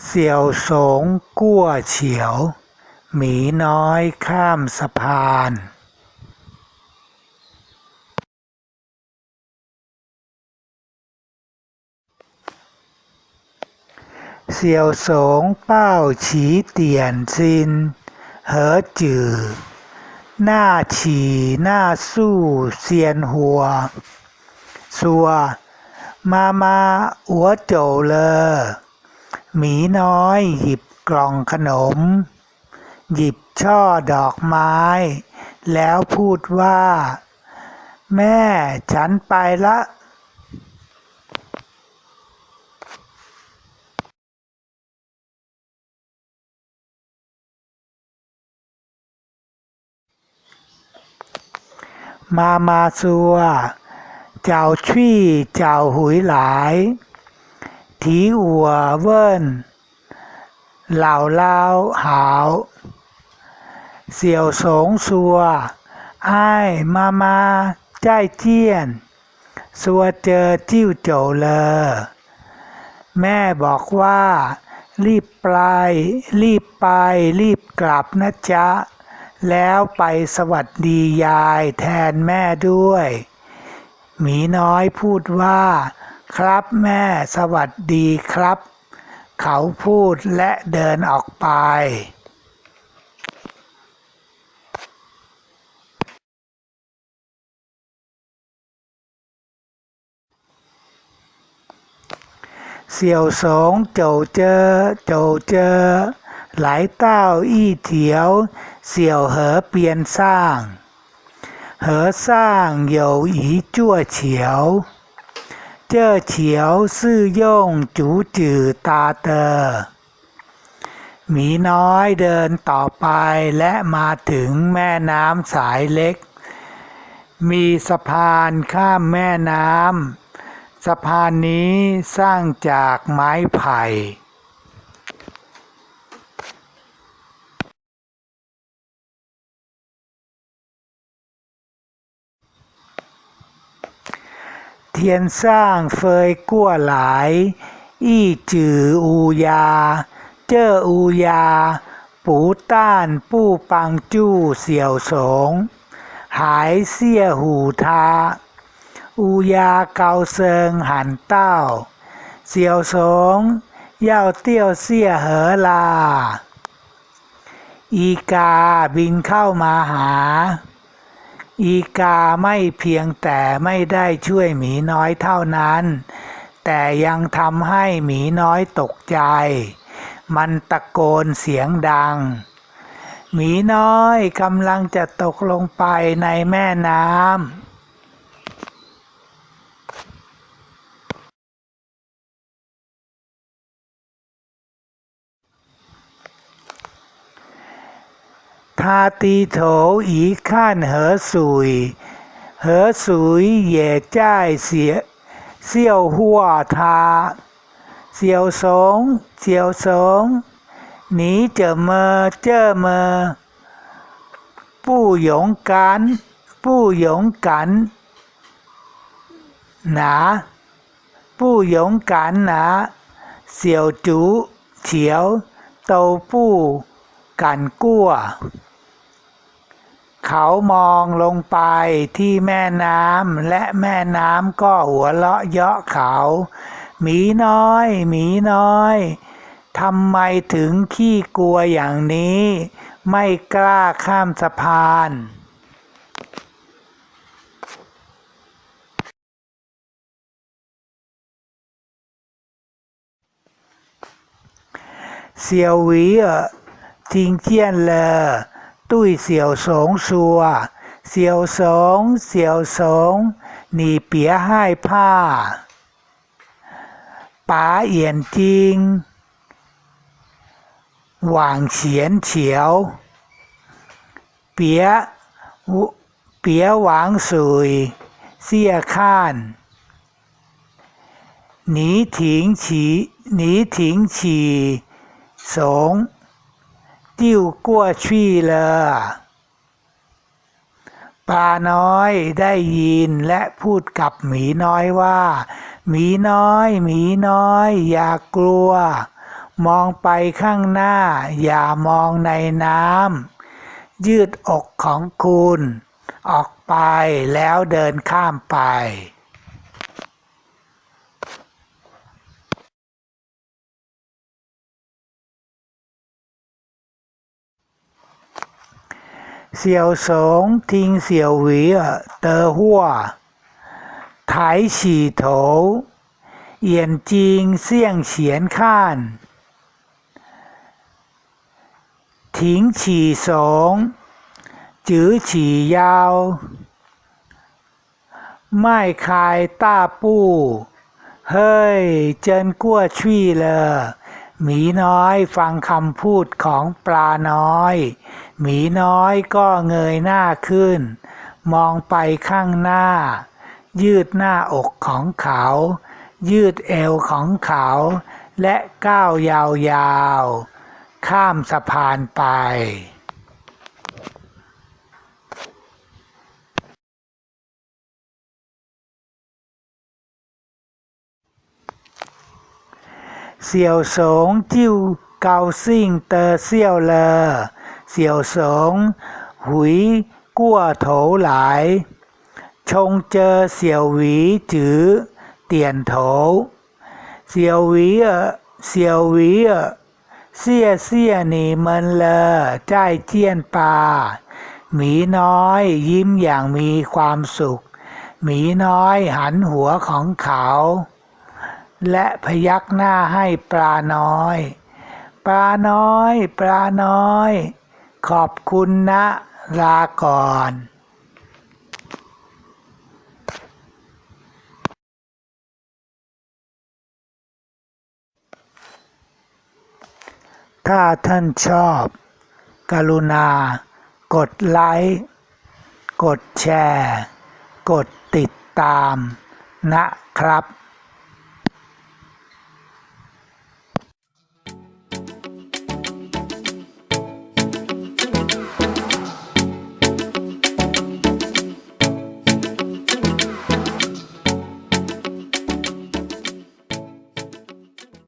เสี่ยวสงกั้วเฉียว หมีน้อยข้ามสะพานเสี่ยวสงเป้าฉีเตียนซิน เหอจือ หน้าฉีหน้าสู้เซียนหัว สัว มามาอัวโจเลอ หมีน้อยหยิบกล่องขนม หยิบช่อดอกไม้ แล้วพูดว่า แม่ฉันไปละมามาซัว เจ้าชี่เจ้าหุยหลาย ถีอัวเวินเหล่าเล่าหาวเสี่ยวสงซัวไอ้มามาใจเจียนซัวเจอจิ้วโจเลอแม่บอกว่า รีบไปรีบไป รีบกลับนะจ๊ะ แล้วไปสวัสดียายแทนแม่ด้วย หมีน้อยพูดว่า ครับแม่สวัสดีครับ เขาพูดและเดินออกไป เสี่ยวสงโจเจอ โจเจอ หลายเต้าอี้เถียว เสี่ยวเหอเปียนสร้าง เหอสร้าง有อีจั่วเฉียว เจ้อเฉียวซื่อย่งจูจือตาเตอ หมีน้อยเดินต่อไปและมาถึงแม่น้ำสายเล็ก มีสะพานข้ามแม่น้ำสะพานนี้สร้างจากไม้ไผ่ เทียนสร้างเฟยกั้วหลาย อี้จืออูยา เจ้ออูยา ปูต้านปู้ปังจู้เสี่ยวสง หายเสี้ยหูทา อูยาเกาเซิงหันเต้า เสี่ยวสง เย่าเตี้ยวเสี้ยเหอลา อีกาบินเข้ามาหา อีกาไม่เพียงแต่ไม่ได้ช่วยหมีน้อยเท่านั้น แต่ยังทำให้หมีน้อยตกใจ มันตะโกนเสียงดัง หมีน้อยกำลังจะตกลงไปในแม่น้ำ ทาตีโถอีข้านเหอสุยเหอสุยเหย่จ้ายเสียเสี่ยวหัวทาเสี่ยวสง เขามองลงไปที่แม่น้ำและแม่น้ำก็หัวเราะเยาะเขาหมีน้อยหมีน้อยทำไมถึงขี้กลัวอย่างนี้ ไม่กล้าข้ามสะพาน เสี่ยวหวีเอ่อทิ้งเจียนเลอตุ้ย เสี่ยวสงสัวเสี่ยวสงเสี่ยวสงหนีเปียให้ผ้าป๋าเอียน จิ้วกั้วชี่เลอปลาน้อยได้ยินและพูดกับหมีน้อยว่า หมีน้อย หมีน้อย อย่ากลัว มองไปข้างหน้า อย่ามองในน้ำยืดอกของคุณ ออกไปแล้วเดินข้ามไป เสี่ยวสงทิ้งเสี่ยวหวีเตอหัวไถฉี่โถเอียนจริงเสี่ยงเฉียนข้านถิงฉี่สงจื้อฉี่ยาวไม่คายต้าปู้ เฮ้ย เจินกั้วชี่เลย หมีน้อยฟังคำพูดของปลาน้อย หมีน้อยก็เงยหน้าขึ้น มองไปข้างหน้า ยืดหน้าอกของเขา ยืดเอวของเขา และก้าวยาวๆ ข้ามสะพานไป เสี่ยวสงจิ้วเกาซิ่งเตอเซี่ยวเลอเสี่ยวสงหุยกั้วโถหลาย ชงเจอเสี่ยวหวีจือเตียนโถเสี่ยวหวีเออเสี่ยวหวีเออเสียเสียหนีมันเลอใจเจียนปาหมีน้อยยิ้มอย่างมีความสุข หมีน้อยหันหัวของเขา และพยักหน้าให้ปลาน้อย ปลาน้อย ปลาน้อย ขอบคุณนะลาก่อนถ้าท่านชอบ กรุณา กดไลค์ กดแชร์ กดติดตามนะครับ